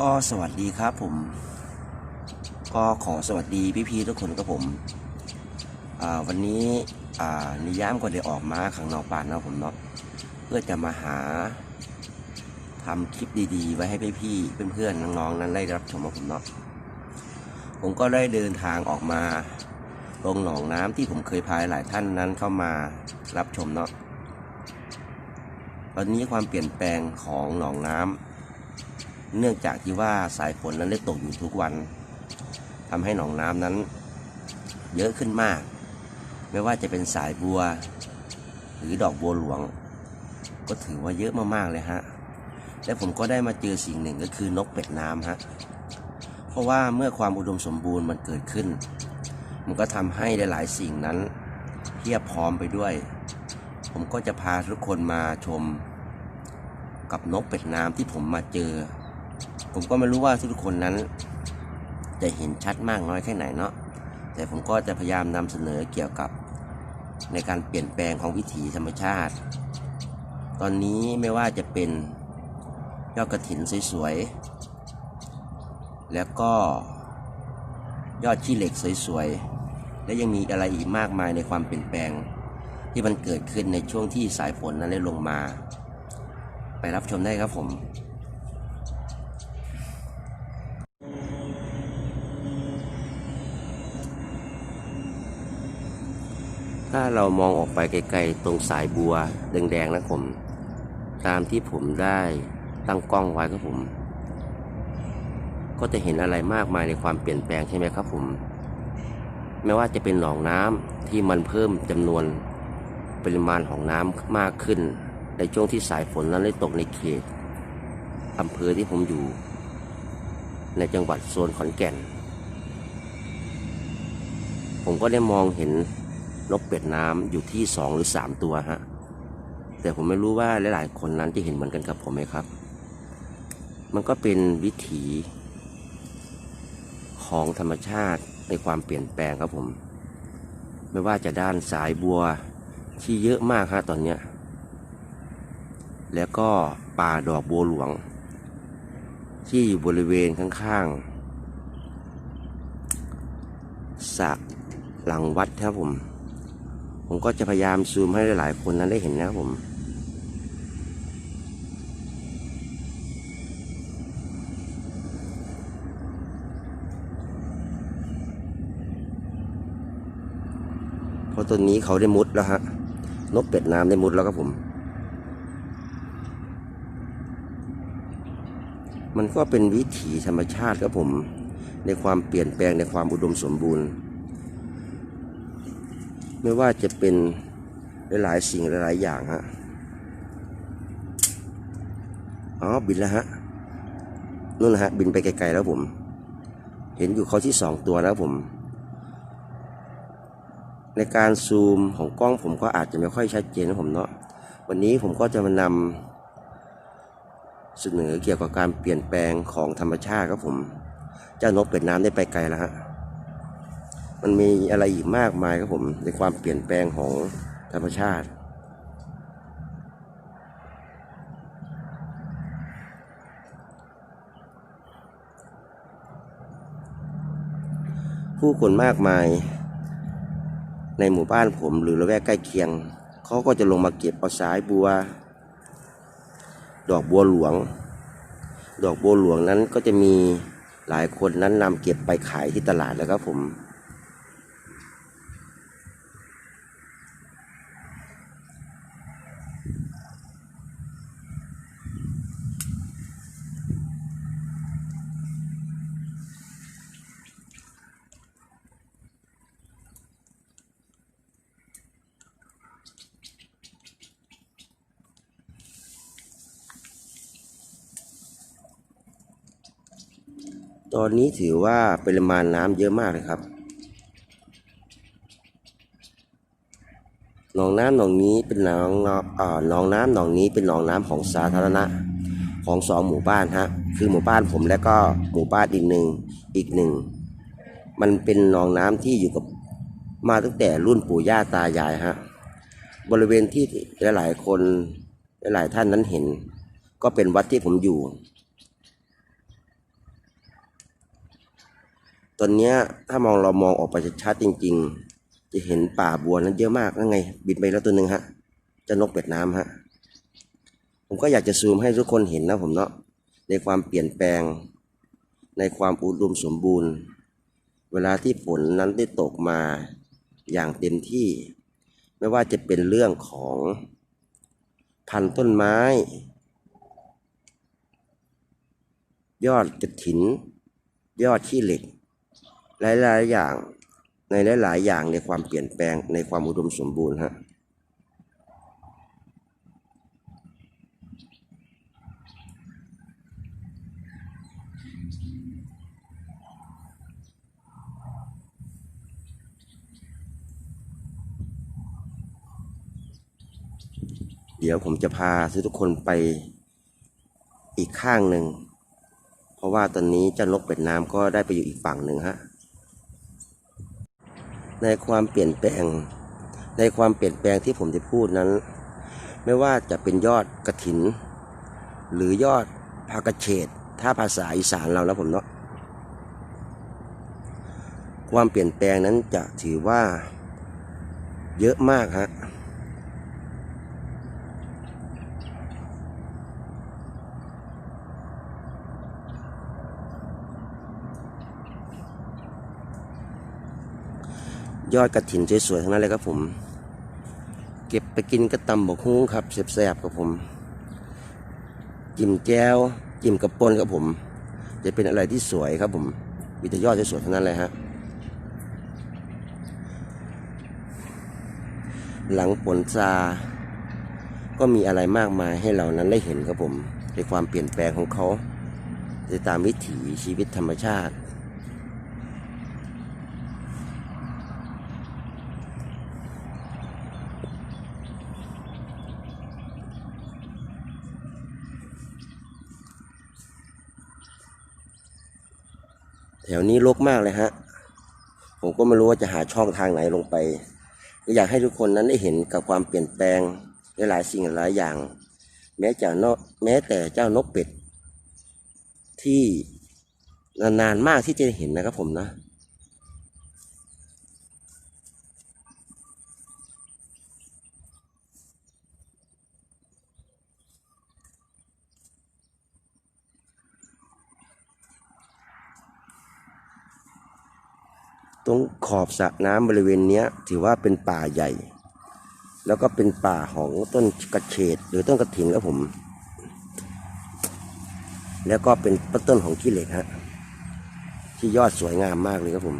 ก็สวัสดีครับผม ก็ขอสวัสดีพี่ๆทุกคนครับผมวันนี้นิยามก็ได้ออกมาข้างนอกป่านนะผมเนาะเพื่อจะมาหาทำคลิปดีๆ ไว้ให้พี่ๆเพื่อนๆน้องๆนั้นได้รับชมครับผมเนาะผมก็ได้เดินทางออกมาลงหนองน้ำที่ผมเคยพาหลายท่านนั้นเข้ามารับชมเนาะตอนนี้ความเปลี่ยนแปลงของหนองน้ำ เนื่องจากที่ว่าสายฝนนั้นได้ตกอยู่ทุกวันทำให้หนองน้ำนั้น เยอะขึ้นมาก ไม่ว่าจะเป็นสายบัว หรือดอกบัวหลวง ก็ถือว่าเยอะมากๆเลยฮะและผมก็ได้มาเจอสิ่งหนึ่งก็คือนกเป็ดน้ำฮะเพราะว่าเมื่อความอุดมสมบูรณ์มันเกิดขึ้น มันก็ทำให้หลายๆสิ่งนั้นเพียบพร้อมไปด้วย ผมก็จะพาทุกคนมาชม กับนกเป็ดน้ำที่ผมมาเจอ ผมก็ไม่รู้ว่าทุกคนนั้น จะเห็นชัดมากน้อยแค่ไหนเนาะแต่ผมก็จะพยายามนำเสนอเกี่ยวกับในการเปลี่ยนแปลงของวิถีธรรมชาติ ตอนนี้ไม่ว่าจะเป็นยอดกระถินสวยๆ แล้วก็ยอดขี้เหล็กสวยๆ และยังมีอะไรอีกมากมายในความเปลี่ยนแปลง ที่มันเกิดขึ้นในช่วงที่สายฝนนั้นได้ลงมา ไปรับชมได้ครับผม ถ้าเรามองออกไปไกลๆ ตรงสายบัวแดงๆนะผม ตามที่ผมได้ตั้งกล้องไว้ครับผม ก็จะเห็นอะไรมากมายในความเปลี่ยนแปลงใช่ไหมครับผม ไม่ว่าจะเป็นหนองน้ำที่มันเพิ่มจำนวนปริมาณของน้ำมากขึ้น ในช่วงที่สายฝนนั้นได้ตกในเขตอำเภอที่ผมอยู่ ในจังหวัดโซนขอนแก่น ผมก็ได้มองเห็น นกเป็ดน้ำอยู่ที่สองหรือสามตัวฮะ แต่ผมไม่รู้ว่าหลายๆคนนั้นจะเห็นเหมือนกันกับผมไหมครับ มันก็เป็นวิถีของธรรมชาติในความเปลี่ยนแปลงครับผม ไม่ว่าจะด้านสายบัวที่เยอะมากฮะตอนเนี้ยแล้วก็ป่าดอกบัวหลวง ที่อยู่บริเวณข้างๆสระหลังวัดครับผม ผมก็จะพยายามซูมให้หลายๆคนนั้นได้เห็นนะครับผมเพราะตัวนี้เขาได้มุดแล้วฮะ นกเป็ดน้ำได้มุดแล้วครับผม มันก็เป็นวิถีธรรมชาติครับผม ในความเปลี่ยนแปลงในความอุดมสมบูรณ์ ไม่ว่าจะเป็นหลายๆสิ่งหลายๆอย่างฮะอ๋อบินแล้วฮะนู่นนะฮะบินไปไกลๆแล้วผม เห็นอยู่เขาที่สองตัวแล้วผม ในการซูมของกล้องผมก็อาจจะไม่ค่อยชัดเจนนะผมเนาะวันนี้ผมก็จะมานำเสนอเกี่ยวกับการเปลี่ยนแปลงของธรรมชาติครับผม เจ้านกเป็ดน้ำได้ไปไกลแล้วฮะ มันมีอะไรอีกมากมายครับผม ในความเปลี่ยนแปลงของธรรมชาติผู้คนมากมายในหมู่บ้านผมหรือละแวกใกล้เคียง เขาก็จะลงมาเก็บเอาสายบัว ดอกบัวหลวง ดอกบัวหลวงนั้นก็จะมีหลายคนนั้นนำเก็บไปขายที่ตลาดแล้วครับผม ตอนนี้ถือว่าปริมาณน้ำเยอะมากเลยครับ หนองน้ำหนองนี้เป็นหนองหนองน้ำหนองนี้เป็นหนองน้ำของสาธารณะของสองหมู่บ้านฮะ คือหมู่บ้านผมและก็หมู่บ้านอีกหนึ่งอีกหนึ่ง มันเป็นหนองน้ำที่อยู่กับมาตั้งแต่รุ่นปู่ย่าตายายฮะ บริเวณที่หลายๆคนหลายๆท่านนั้นเห็น ก็เป็นวัดที่ผมอยู่ อนเนี้ยถ้ามองเรามองออกไปชัดจริง ๆ จะเห็นป่าบัวนั้นเยอะมากนั่นไง บินไปแล้วตัวหนึ่งฮะเจะนกเป็ดน้ำฮะผมก็อยากจะซูมให้ทุกคนเห็นนะผมเนาะในความเปลี่ยนแปลง ในความอุดมสมบูรณ์ เวลาที่ฝนนั้นได้ตกมาอย่างเต็มที่ ไม่ว่าจะเป็นเรื่องของพันธุ์ต้นไม้ ยอดกระถิน ยอดขี้เหล็ก หลายๆอย่างในหลายๆอย่างในความเปลี่ยนแปลงในความอุดมสมบูรณ์ฮะเดี๋ยวผมจะพาทุกคนไปอีกข้างหนึ่ง เพราะว่าตอนนี้เจ้านกเป็ดน้ำก็ได้ไปอยู่อีกฝั่งหนึ่งฮะ ในความเปลี่ยนแปลง ในความเปลี่ยนแปลงที่ผมจะพูดนั้น ไม่ว่าจะเป็นยอดกระถิน หรือยอดพากเฉดถ้าภาษาอีสานเราแล้วผมเนาะความเปลี่ยนแปลงนั้นจะถือว่าเยอะมากฮะ ยอดกระถินสวยๆทั้งนั้นเลยครับผม เก็บไปกินกระตำบกฮุ้งครับแซ่บๆครับผม จิ้มแก้วจิ้มกระปนครับผม จะเป็นอะไรที่สวยครับผมมีแต่ยอดสวยๆทั้งนั้นเลยฮะหลังผลซาก็มีอะไรมากมายให้เรานั้นได้เห็นครับผม ในความเปลี่ยนแปลงของเขาในตามวิถีชีวิตธรรมชาติ แถวนี้รกมากเลยฮะ ผมก็ไม่รู้ว่าจะหาช่องทางไหนลงไปก็อยากให้ทุกคนนั้นได้เห็นกับความเปลี่ยนแปลงในหลายสิ่งหลายอย่าง แม้จะนแม้แต่เจ้านกเป็ด ที่นานๆมากที่จะเห็นนะครับผมนะ ตรงขอบสระน้ำบริเวณเนี้ย ถือว่าเป็นป่าใหญ่ แล้วก็เป็นป่าของต้นกระเฉดหรือต้นกระถิ่นครับผม แล้วก็เป็นต้นของขี้เหล็กฮะที่ยอดสวยงามมากเลยครับผม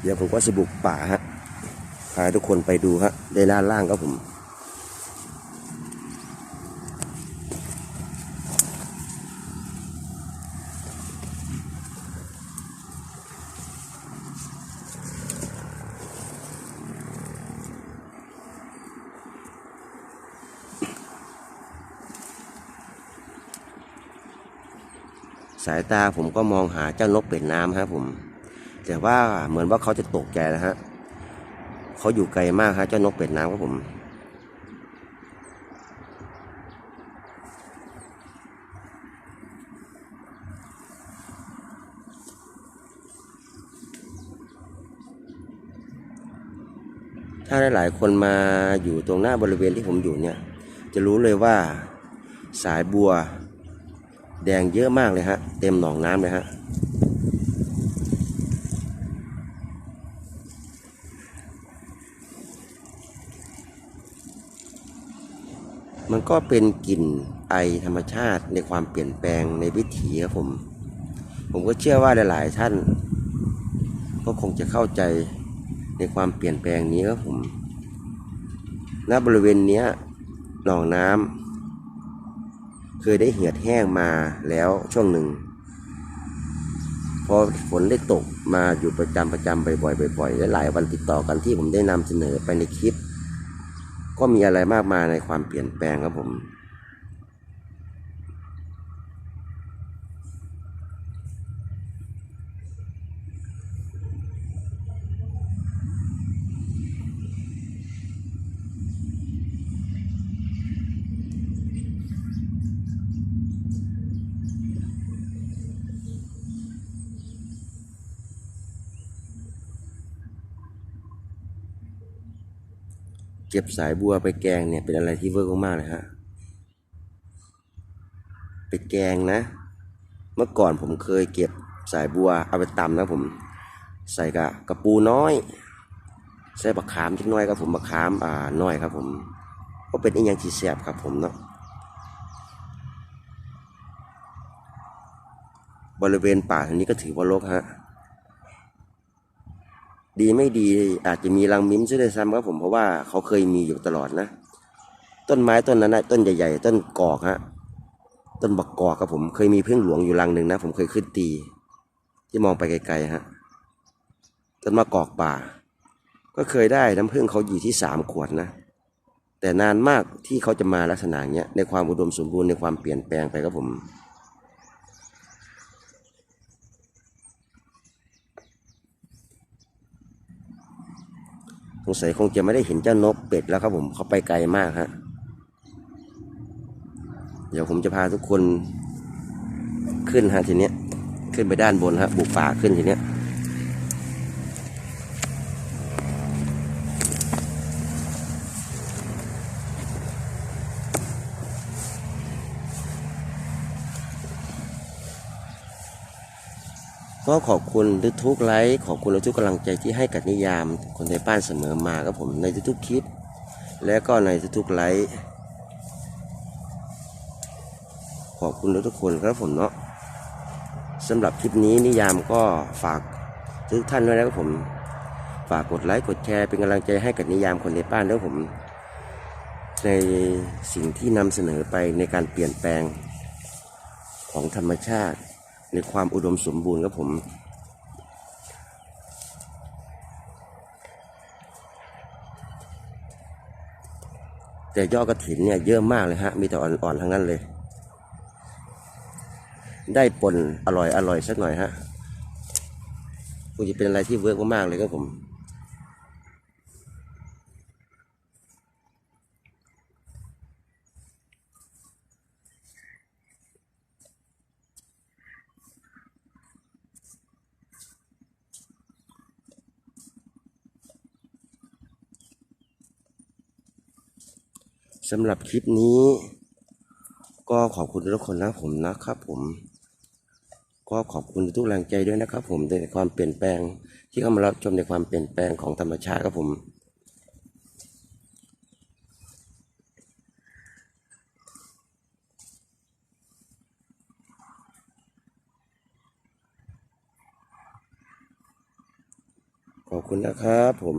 เดี๋ยวผมก็จะบุกป่าฮะพาทุกคนไปดูฮะในด้านล่างครับผม สายตาผมก็มองหาเจ้านกเป็ดน้ำครับผม แต่ว่าเหมือนว่าเขาจะตกใจนะฮะเขาอยู่ไกลมากฮะเจ้านกเป็ดน้ำครับผมถ้าหลายๆคนมาอยู่ตรงหน้าบริเวณที่ผมอยู่เนี่ย จะรู้เลยว่าสายบัว แดงเยอะมากเลยฮะ เต็มหนองน้ำเลยฮะ มันก็เป็นกลิ่นไอธรรมชาติในความเปลี่ยนแปลงในวิถีครับผม ผมก็เชื่อว่าหลายๆท่าน ก็คงจะเข้าใจในความเปลี่ยนแปลงนี้ครับผมณบริเวณเนี้ยหนองน้ำ เคยได้เหือดแห้งมาแล้วช่วงหนึ่ง พอฝนได้ตกมาอยู่ประจำประจำบ่อยๆบ่อยๆและหลายวันติดต่อกันที่ผมได้นำเสนอไปในคลิป ก็มีอะไรมากมายในความเปลี่ยนแปลงครับผม เก็บสายบัวไปแกงเนี่ยเป็นอะไรที่เวิร์กมากๆเลยฮะไปแกงนะ เมื่อก่อนผมเคยเก็บสายบัวเอาไปตำนะผมใส่กับกระปูน้อย ใส่บักขามจักน้อยครับผมบักขามอ่าน้อยครับผมก็เป็นอีกอย่างที่แซ่บครับผมเนาะบริเวณป่าแถวนี้ก็ถือว่ารกฮะ ดีไม่ดีอาจจะมีรังมิ้มซะด้วยซ้ำครับผมเพราะว่าเขาเคยมีอยู่ตลอดนะ ต้นไม้ต้นนั้นนะต้นใหญ่ ๆ ต้นกอกฮะต้นบักกอกครับผมเคยมีพึ่งหลวงอยู่รังหนึ่งนะ ผมเคยขึ้นตี ที่มองไปไกลๆฮะต้นมะกอกป่า ก็เคยได้น้ำผึ้งเขาอยู่ที่สามขวดนะแต่นานมากที่เขาจะมาลักษณะเนี้ยในความอุดมสมบูรณ์ในความเปลี่ยนแปลงไปครับผม สงสัยคงจะไม่ได้เห็นเจ้านกเป็ดแล้วครับผมเขาไปไกลมากฮะเดี๋ยวผมจะพาทุกคนขึ้นฮะทีเนี้ยขึ้นไปด้านบนฮะบุกป่าขึ้นทีเนี้ย ก็ขอบคุณทุกไลค์ขอบคุณทุกกำลังใจที่ให้กับนิยามคนในบ้านเสมอมาครับผมในทุกๆคลิป และก็ในทุกๆไลค์ขอบคุณทุกคนครับผมเนาะสำหรับคลิปนี้นิยามก็ฝากทุกท่านด้วยนะครับผม ฝากกดไลค์กดแชร์เป็นกำลังใจให้กับนิยามคนในบ้านด้วยผม ในสิ่งที่นำเสนอไปในการเปลี่ยนแปลงของธรรมชาติ ในความอุดมสมบูรณ์ครับผม แต่ยอดกระถินเนี่ยเยอะมากเลยฮะ มีแต่อ่อนๆทั้งนั้นเลย ได้ปนอร่อยอร่อยสักหน่อยฮะคงจะเป็นอะไรที่เวิร์กมากๆเลยครับผม สำหรับคลิปนี้ ก็ขอบคุณทุกคนนะผมนะครับผม ก็ขอบคุณทุกแรงใจด้วยนะครับ ผมในความเปลี่ยนแปลงที่เข้ามารับชมในความเปลี่ยนแปลงของธรรมชาติครับผมขอบคุณนะครับผม